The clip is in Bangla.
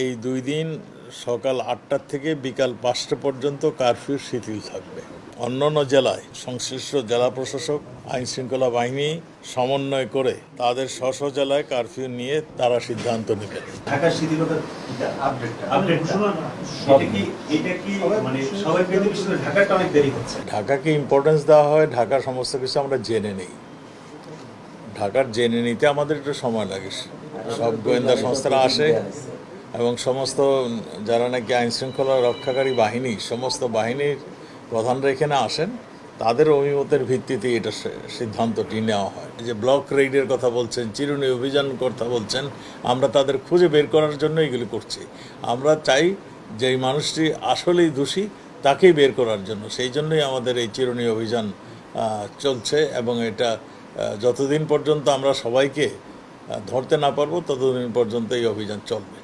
এই দুই দিন সকাল আটটার থেকে বিকাল পাঁচটা পর্যন্ত কারফিউ শিথিল থাকবে। অন্যান্য জেলায় সংশ্লিষ্ট জেলা প্রশাসক আইন শৃঙ্খলা বাহিনী সমন্বয় করে তাদের স্ব স্ব জেলায় কারফিউ নিয়ে তারা সিদ্ধান্ত নেবেন কি মানে ঢাকাকে ইম্পর্টেন্স দেওয়া হয় ঢাকার সমস্ত কিছু আমরা জেনে নেই। ঢাকার জেনে নিতে আমাদের একটু সময় লাগে। সব গোয়েন্দা সংস্থারা আসে এবং সমস্ত যারা নাকি আইন শৃঙ্খলা রক্ষাকারী বাহিনী, সমস্ত বাহিনীর প্রধানরা এখানে আসেন, তাদের অভিমতের ভিত্তিতে এটা সিদ্ধান্তটি নেওয়া হয়। যে ব্লক রেইডের কথা বলছেন, চিরুনি অভিযান কথা বলছেন, আমরা তাদের খুঁজে বের করার জন্য এগুলি করছি। আমরা চাই যে এই মানুষটি আসলেই দোষী, তাকেই বের করার জন্য। সেই জন্যই আমাদের এই চিরুনি অভিযান চলছে এবং এটা যতদিন পর্যন্ত আমরা সবাইকে ধরতে না পারব, ততদিন পর্যন্ত এই অভিযান চলবে।